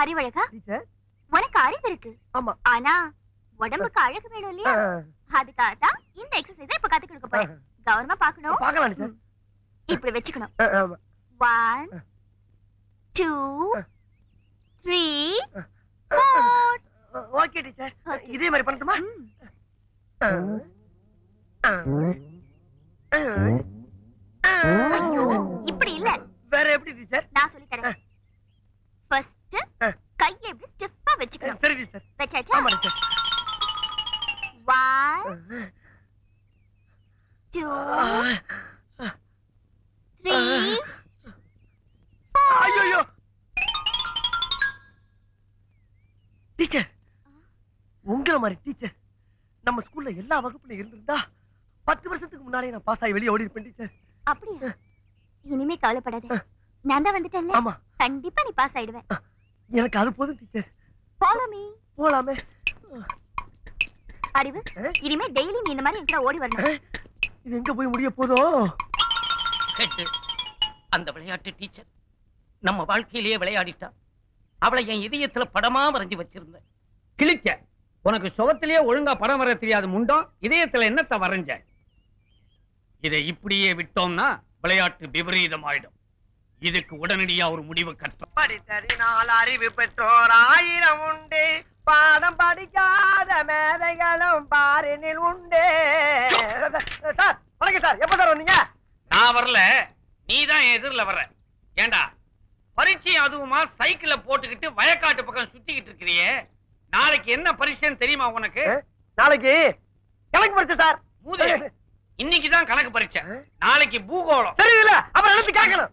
அறிவழகா? Teacher. உனக்கு அறிவு இருக்கு. ஆமா. ஆனா உடம்புக்கு அழகு வேணும் இல்லையா அதுக்காக தான் இந்த எக்ஸசைஸ் இப்ப கத்து கொடுக்க போறேன். கவனமா பாக்கணும் பார்க்கலாம் இப்படி வச்சுக்கணும். One two three okay teacher. இதே மாதிரி பண்ணட்டுமா? இப்படி இல்ல. வேற எப்படி டீச்சர்? நான் சொல்லி தரேன். ஆ. கையை இப்படி ஸ்டிஃபா வச்சுக்கணும். சரி டீச்சர் வச்சாச்சா? ஆமா டீச்சர் ஒன் டூ த்ரீ ஐயோ டீச்சர் உங்களை மாதிரி டீச்சர் நம்ம ஸ்கூல்ல எல்லா வகுப்புல இருந்திருந்தா பத்து வருஷத்துக்கு முன்னாலே நான் பாஸ் ஆகி வெளியே ஓடி இருப்பேன் டீச்சர் அப்படியா? இனிமே கவலைப்படாத. நான் தான் வந்துட்டேன்ல. ஆமா. கண்டிப்பா நீ பாஸ் ஆயிடுவேன். எனக்கு அது போதும் டீச்சர் ஃபாலோ மீ போலாமே. அறிவு? இனிமே டெய்லி நீ இந்த மாதிரி என்கிட்ட ஓடி வரணும். இது எங்க போய் முடிய கேட்டு அந்த விளையாட்டு டீச்சர் நம்ம வாழ்க்கையிலேயே விளையாடிட்டா அவளை என் இதயத்துல படமா வரைஞ்சு வச்சிருந்தேன். கிழிச்ச உனக்கு சுகத்திலேயே ஒழுங்கா படம் வர தெரியாது முண்டம் இதயத்துல என்னத்த வரைஞ்ச? இதை இப்படியே விட்டோம்னா விளையாட்டு விபரீதம் ஆயிடும் இதுக்கு உடனடியா ஒரு முடிவு கட்டணும். படித்தறினால் அறிவு பெற்றோர் ஆயிரம் உண்டு. பாடம் படிக்காத மேதைகளும் பாரினில் உண்டு. சார் வணக்கம் சார். எப்ப சார் வந்தீங்க? நான் வரல. நீ தான் எதிரில வர்ற. ஏண்டா? பரீட்சையும் அதுவுமா சைக்கிள போட்டுக்கிட்டு வயக்காட்டு பக்கம் சுத்திக்கிட்டு இருக்கிறியே. நாளைக்கு என்ன பரீட்சைன்னு தெரியுமா உனக்கு? நாளைக்கு கணக்கு படிச்சு சார். இன்னைக்கு தான் கணக்கு பரீட்சை. நாளைக்கு பூகோளம். தெரியல அப்புறம் எடுத்து கேட்கணும்.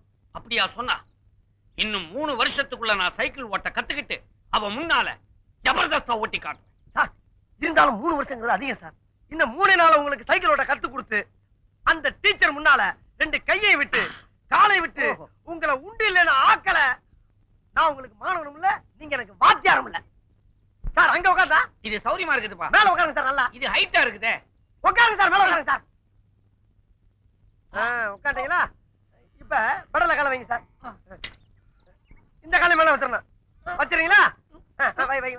அப்படியா சொன்னா? இன்னும் மூணு வருஷத்துக்குள்ள நான் சைக்கிள் ஓட்ட கத்துக்கிட்டு அவ முன்னால ஜபர்தஸ்தா ஓட்டி காட்டுறேன். சார் இருந்தாலும் மூணு வருஷங்கிறது அதிகம் சார். இன்னும் மூணே நாள் உங்களுக்கு சைக்கிள் ஓட்ட கத்து கொடுத்து அந்த டீச்சர் முன்னால ரெண்டு கையை விட்டு காலை விட்டு. உங்களை உண்டு இல்லைன்னு ஆக்கல. நான் உங்களுக்கு மாணவனும் இல்ல நீங்க எனக்கு வாத்தியாரம் இல்ல. சார் அங்க உட்காந்தா இது சௌரியமா இருக்குதுப்பா. மேல உட்காருங்க சார் நல்லா. இது ஹைட்டா இருக்குதே. உட்காருங்க சார் மேல உட்காருங்க சார். ஆ, உட்காந்தீங்களா இப்ப படல கால வைங்க சார். இந்த காலை மேல வச்சிடணும். வச்சிருங்களா வை, வை.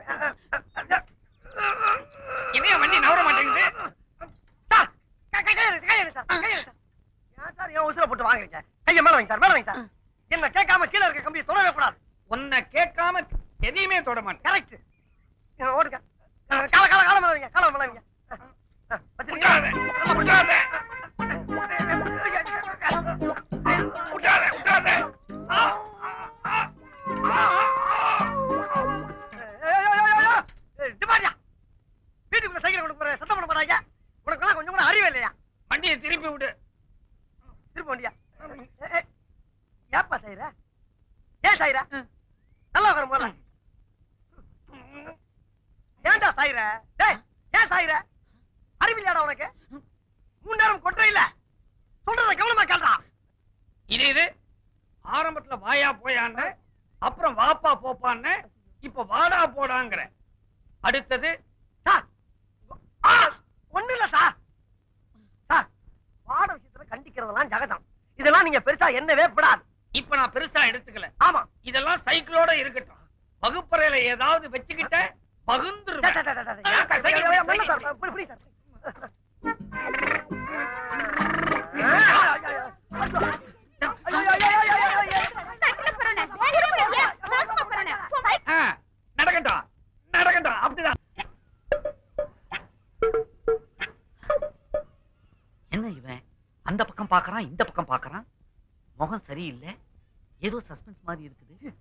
இதே வண்டி நவர மாட்டேங்குது? சார். ஏன் உசுரை போட்டு வாங்குறீங்க? கையை மேல வைங்க சார் மேல வைங்க சார். என்ன கேட்காம கீழே இருக்க கம்பியை தொடவே கூடாது. உன்னை கேட்காம எதையுமே தொட மாட்டேன். கரெக்ட் ஓடுங்க. கால கால கால மேல வைங்க கால மேல வைங்க. ஆ, ஆ, வச்சிருக்கீங்களா? திருப்பி விடு. திரும்ப வண்டியா? ஏப்பா செய்யற ஏன் செய்யற நல்லா உட்கார முதல்ல. ஏன்டா சாயிர டேய் ஏன் சாயிர அறிவில்லையாடா உனக்கு? மூணு நேரம் கொட்டை இல்ல. சொல்றத கவனமா கேள்றா இது இது ஆரம்பத்துல வாயா போயான்னு அப்புறம் வாப்பா போப்பான்னு இப்ப வாடா போடாங்கிற. அடுத்தது சார் ஆ, ஒண்ணும் இல்ல சார். பாட விஷயத்துல கண்டிக்கிறதெல்லாம் ஜகதம். இதெல்லாம் நீங்க பெருசா என்னவே விடாது இப்ப நான் பெருசா எடுத்துக்கல. ஆமா. இதெல்லாம் சைக்கிளோட இருக்கட்டும். வகுப்பறையில ஏதாவது வச்சுக்கிட்ட டே, பாக்குறான் இந்த பக்கம் பாக்குறான் முகம் சரியில்லை. ஏதோ சஸ்பென்ஸ் மாதிரி இருக்குது.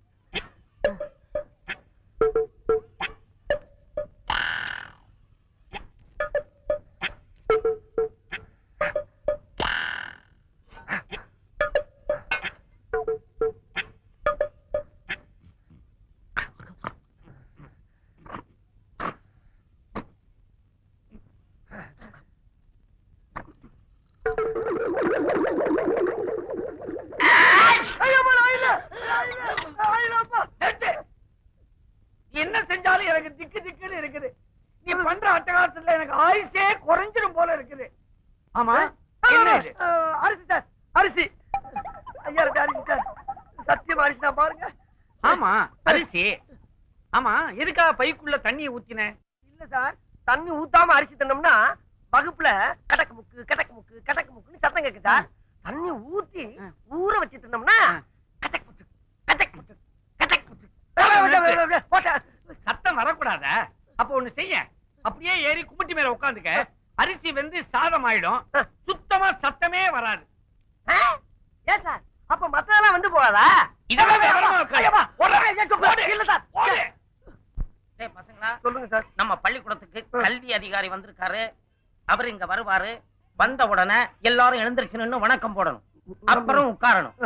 சத்தியம் அரிசி தான் பாருங்க. ஆமா அரிசி. ஆமா எதுக்காக பைக்குள்ள தண்ணியை ஊத்தின? இல்ல சார் தண்ணி ஊத்தாம அரிசி தின்னோம்னா வகுப்புல கடக்கு முக்கு கடக்கு முக்கு கடக்கு முக்குன்னு சத்தம் கேக்கு சார். தண்ணி ஊத்தி. ஊற வச்சு தின்னோம்னா. கதக் முச்சு கதக் முச்சு கதக் முச்சு சத்தம் வரக்கூடாத? அப்ப ஒண்ணு செய்ய. அப்படியே ஏறி கும்பிட்டி மேல உட்காந்துக்க அரிசி வெந்து சாதம் ஆயிடும். சுத்தமா சத்தமே வராது? ஏன் சார்? அப்ப மத்ததெல்லாம் வந்து போகாதா? சொல்லுங்க சார். நம்ம பள்ளிக்கூடத்துக்கு கல்வி அதிகாரி வந்திருக்காரு. அவர் இங்க வருவாரு. வந்த உடனே எல்லாரும் எழுந்திருச்சு நின்னு வணக்கம் போடணும். அப்புறம் உட்காரணும்.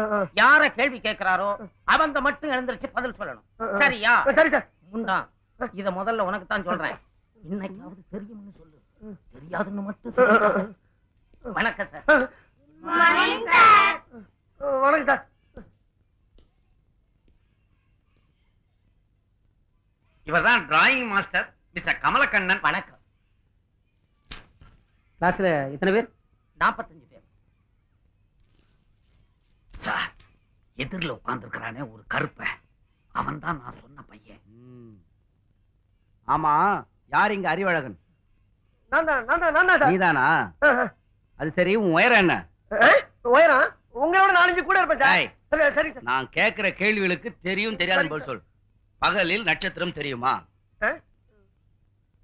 யார கேள்வி கேட்கிறாரோ அவங்க மட்டும் எழுந்திருச்சு பதில் சொல்லணும். சரியா? சரி சார். முண்டா இத முதல்ல உனக்கு தான் சொல்றேன். இன்னைக்காவது தெரியும்னு சொல்லு. தெரியாதுன்னு மட்டும். வணக்கம் சார். வணக்கம் சார். இவர்தான் டிராயிங் மாஸ்டர் மிஸ்டர் கமலக்கண்ணன். வணக்கம். கிளாஸ்ல எத்தனை பேர்? நாற்பத்தஞ்சு பேர். சார் எதிரில் உட்கார்ந்துருக்கிறானே ஒரு கருப்பை. அவன் தான் நான் சொன்ன பையன். ஆமா யார் இங்க அறிவழகன்? நான் தான் நான் தான் நான் தான் சார் நீதானா. அது சரி உன் உயரம் என்ன? உயரம்? உங்களோட நாலஞ்சு கூட இருப்பேன் சார். நான் கேக்குற கேள்விகளுக்கு தெரியும் தெரியாதுன்னு பதில் சொல் பகலில் நட்சத்திரம் தெரியுமா?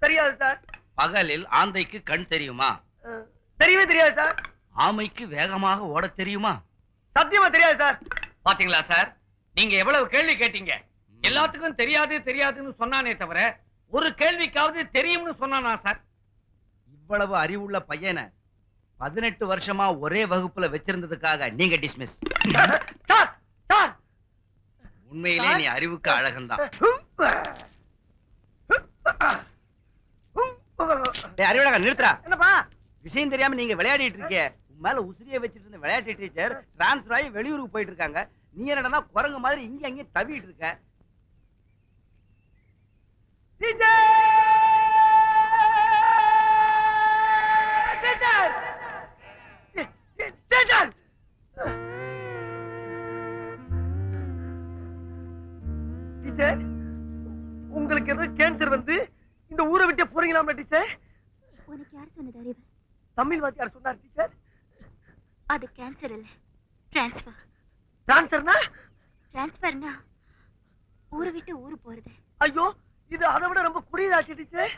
தெரியாது சார். பகலில் ஆந்தைக்கு கண் தெரியுமா? தெரியவே தெரியாது சார். ஆமைக்கு வேகமாக ஓடத் தெரியுமா? சத்தியமா தெரியாது சார். பாத்தீங்களா சார்? நீங்க எவ்வளவு கேள்வி கேட்டீங்க? எல்லாத்துக்கும் தெரியாது தெரியாதுன்னு சொன்னானே தவிர ஒரு கேள்விக்காவது தெரியும்னு சொன்னானா சார்? இவ்வளவு அறிவுள்ள பையனை பதினெட்டு வருஷமா ஒரே வகுப்புல வச்சிருந்ததுக்காக நீங்க டிஸ்மிஸ் உண்மையிலே நீ அறிவுக்கு அழகன் தான் அறிவழகன் நிறுத்துறா என்னப்பா? விஷயம் தெரியாம நீங்க விளையாடிட்டு இருக்கீங்க. உன் மேல உசிரியை வச்சிட்டு இருந்த விளையாட்டு டீச்சர் டிரான்ஸ்ஃபர் ஆகி வெளியூருக்கு போயிட்டு இருக்காங்க. நீ என்னடா குரங்கு மாதிரி இங்க அங்கேயும் தவிட்டு இருக்க. டீச்சர்! கேன்சர் வந்து இந்த ஊரை விட்டு போறீங்களாமா டீச்சர்? உனக்கு யார் சொன்னது அறிவு? தமிழ் வாத்தியார் சொன்னார் டீச்சர்? அது கேன்சர் இல்ல. டிரான்ஸ்ஃபர் டிரான்ஸ்ஃபர்னா டிரான்ஸ்ஃபர்னா ஊரை விட்டு ஊரு போறது. ஐயோ இது அதை விட ரொம்ப குடியதாச்சு டீச்சர்.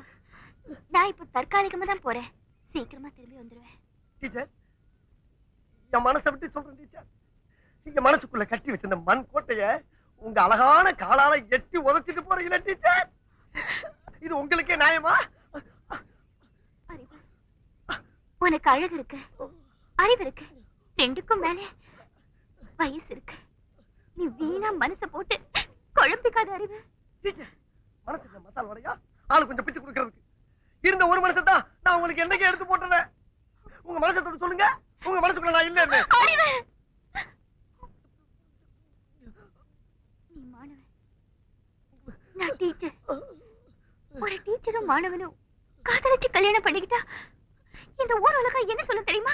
நான் இப்போ தற்காலிகமா தான் போறேன். சீக்கிரமா திரும்பி வந்துருவேன். டீச்சர் என் மனசை விட்டு சொல்றேன் டீச்சர். எங்க மனசுக்குள்ள கட்டி வச்சிருந்த மண் கோட்டைய உங்க அழகான காலால எட்டி உதைச்சிட்டு போறீங்களா டீச்சர். இது உங்களுக்கே நியாயமா? அறிவு. உனக்கு அழகு இருக்கு. அறிவு இருக்கு. ரெண்டுக்கும் மேல வயசு இருக்கு. நீ வீணா மனச போட்டு குழம்பிக்காத அறிவு. மனசுக்கு மசால் வடையா? ஆளு கொஞ்சம் பிச்சு கொடுக்கறதுக்கு. இருந்த ஒரு மனசை தான் நான் உங்களுக்கு என்னைக்கு எடுத்து போட்டுறேன். உங்க மனசை தொட்டு சொல்லுங்க. உங்க மனசுக்குள்ள நான் இல்லைன்னு அறிவு! நீ மாணவன். நான் டீச்சர். ஒரு டீச்சரும் மாணவனும் காதலிச்சு கல்யாணம் பண்ணிக்கிட்டா இந்த ஊர் உலகம் என்ன சொல்ல தெரியுமா?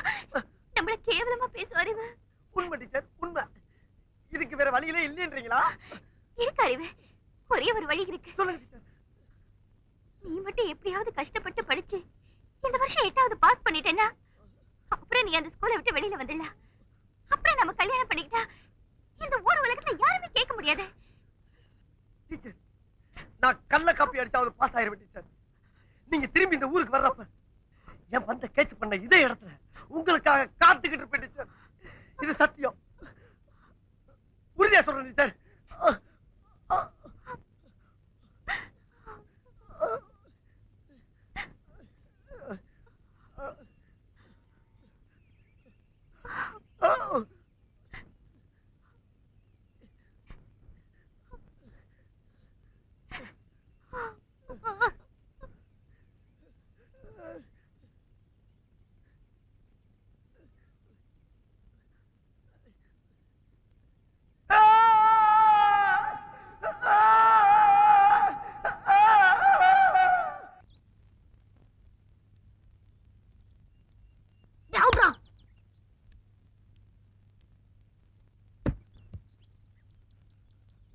நம்மள கேவலமா அறிவு உண்மை டீச்சர் உண்மை. இதுக்கு வேற வழியிலே இல்லைன்றீங்களா? இருக்கு அறிவு. ஒரே ஒரு வழி இருக்கு. சொல்லுங்க நீ மட்டும் எப்படியாவது கஷ்டப்பட்டு படிச்சு இந்த வருஷம் எட்டாவது பாஸ் பண்ணிட்டேன்னா அப்புறம் நீ அந்த ஸ்கூலை விட்டு வெளியில வந்துடலாம் அப்புறம் நம்ம கல்யாணம் பண்ணிக்கிட்டா இந்த ஊர் உலகத்துல யாருமே கேட்க முடியாது. டீச்சர் நான் கள்ள காப்பி அடிச்சாவது பாஸ் ஆயிருவேன் டீச்சர் நீங்க திரும்பி இந்த ஊருக்கு வர்றப்ப என் வந்த கேட்ச் பண்ண இதே இடத்துல உங்களுக்காக காத்துக்கிட்டு இருப்பேன் டீச்சர் இது சத்தியம். உறுதியா சொல்றேன் டீச்சர்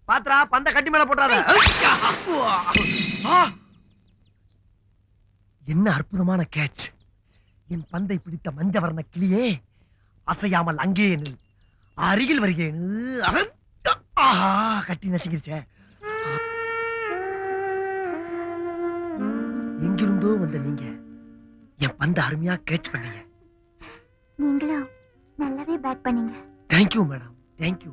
பாத்ரா பந்த கட்டி மேல போட்டாத! என்ன அற்புதமான கேட்ச் என் பந்தை பிடித்த மஞ்ச வர்ண கிளியே அசையாமல் அங்கே நில். அருகில் வருகிறேன்! ஆஹா கட்டி நசுங்கிருச்சே. எங்கிருந்தோ வந்த நீங்க என் பந்த அருமையா கேட்ச் பண்ணீங்க. நீங்களும் நல்லாவே பேட் பண்ணீங்க. Thank you madam thank you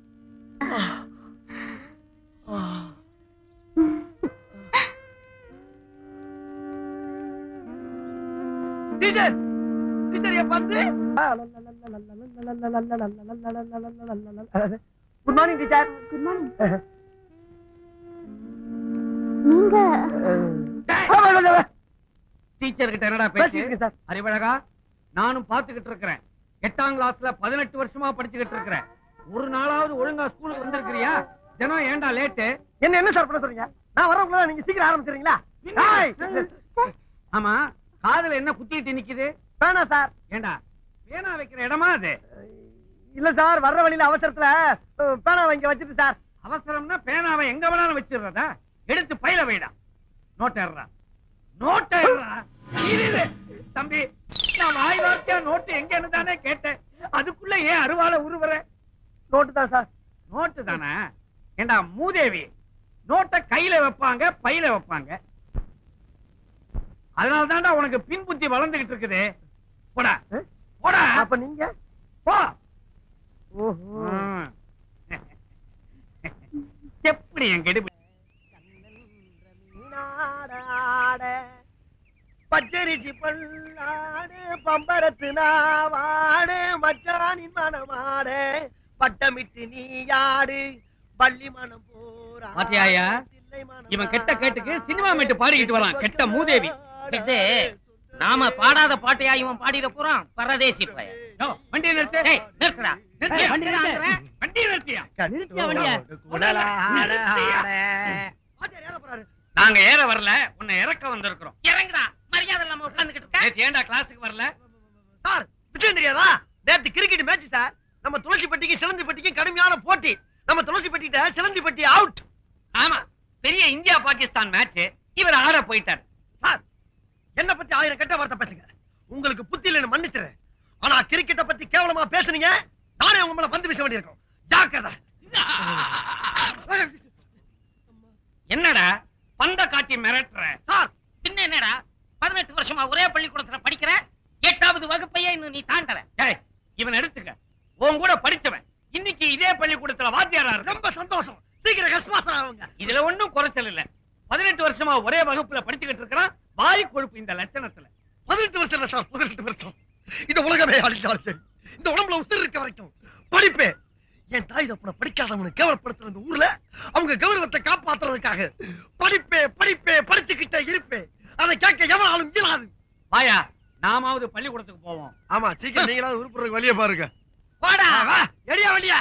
teacher teacher என் பந்து. Good morning teacher good morning நீங்க? டீச்சர் கிட்ட என்னடா சார். அறிவழகா? நானும் பாத்துக்கிட்டு இருக்கிறேன். எட்டாம் கிளாஸ்ல பதினெட்டு வருஷமா படிச்சுக்கிட்டு இருக்கிறேன். ஒரு நாளாவது ஒழுங்கா ஸ்கூலுக்கு வந்திருக்கிறியா? தினம் ஏன்டா லேட்டு என்ன என்ன சார் பண்ண சொல்றீங்க? நான் வரவங்கள நீங்க சீக்கிரம் ஆரம்பிச்சிடுறீங்களா? ஏய், ஆமா காதுல என்ன குத்திட்டு நிக்குது? வேணாம் சார் ஏண்டா பேனா வைக்கிற இடமா அது? இல்ல சார் வர்ற வழியில அவசரத்துல அஹ், பேனா வாங்கி வச்சிட்டு சார் அவசரம்னா பேனாவை எங்க வேணாலும் வச்சிடுறதா? எடுத்து பையில வைடா. நோட்டா நோட்டா தம்பி நான் வாய் வார்த்தையா நோட்டு எங்கன்னு தானே கேட்டேன். அதுக்குள்ள ஏன் அருவால உருவற? நோட்டு தான் சார். நோட்டு தானே? ஏண்டா மூதேவி நோட்டை கையில வைப்பாங்க பையில வைப்பாங்க? அதனால தான்டா உனக்கு பின் புத்தி வளர்ந்துகிட்டு இருக்குது. போடா? போடா. அப்ப நீங்க? போ. எப்படி என் கெடுபி மீனாடாட, பச்சரிசி பல்லாடு பம்பரத்து நாவாடு மச்சானின் மனமாட பட்டமிட்டு நீயாடு பள்ளி மனம் போரா. பாத்தியாயா? இவன் கெட்ட கேட்டுக்கு சினிமா மேட்டு பாடிக்கிட்டு வரான், கெட்ட மூதேவி. இது நாம பாடாத பாட்டையா இவன் பாடிட போறான்? பரதேசி பையன். யோ, வண்டியை நிறுத்து. டேய் நிறுத்துடா. நிறுத்தியா? வண்டி நிறுத்துறேன். வண்டியை நிறுத்தியா? நிறுத்தியா வண்டிய? நாங்க ஏற வரல. உன்னை இறக்க வந்திருக்கிறோம். இறங்குடா. மரியாதை இல்லாம உட்கார்ந்துகிட்டு இருக்க. நேத்து ஏன்டா கிளாஸுக்கு வரல? சார் விஷயம் தெரியாதா நேத்து கிரிக்கெட் மேட்ச் சார். நம்ம துளசிப்பட்டிக்கு சிலந்திப்பட்டிக்கு கடுமையான போட்டி. நம்ம துளசிப்பட்டிட்ட சிலந்திப்பட்டி அவுட் ஆமா பெரிய இந்தியா பாகிஸ்தான் மேட்ச் இவர் ஆட போயிட்டார். சார் என்ன பத்தி ஆயிரம் கெட்ட வார்த்தை பேசுங்க. உங்களுக்கு புத்தி இல்லைன்னு மன்னிச்சுறேன் ஆனா கிரிக்கெட்ட பத்தி கேவலமா பேசுனீங்க நானே உங்க மேல பந்து வீச வேண்டியிருக்கும். ஜாக்கிரதை. என்னடா பந்த காட்டி மிரட்டுற? சார். பின்ன என்னடா பதினெட்டு வருஷமா ஒரே பள்ளிக்கூடத்துல படிக்கிற? எட்டாவது வகுப்பையே இன்னும் நீ தாண்டல. டேய் இவன் எடுத்துக்க. உன் கூட படிச்சவன். இன்னைக்கு இதே பள்ளிக்கூடத்துல வாத்தியாரா ரொம்ப சந்தோஷம். சீக்கிரம் கஸ்மாசம் ஆகுங்க. இதுல ஒண்ணும் குறைச்சல் இல்ல. பதினெட்டு வருஷமா ஒரே வகுப்புல படிச்சுக்கிட்டு இருக்கிறான். வாய் கொழுப்பு இந்த லட்சணத்துல. பதினெட்டு வருஷம் இல்ல சார் பதினெட்டு வருஷம். இந்த உலகமே அழிஞ்சாலும் சரி. இந்த உடம்புல உசுர் இருக்க வரைக்கும் படிப்பே என் தாய் தப்பனை படிக்காதவனு கேவலப்படுத்துற இந்த ஊர்ல அவங்க கௌரவத்தை காப்பாத்துறதுக்காக படிப்பே படிப்பே படிச்சுக்கிட்டே இருப்பே அதை கேட்க எவனாலும் இயலாது. வாயா நாமாவது பள்ளிக்கூடத்துக்கு போவோம். ஆமா சீக்கிரம் நீங்களாவது உருப்புறதுக்கு வழிய பாருங்க. போடா வா, எடியா வழியா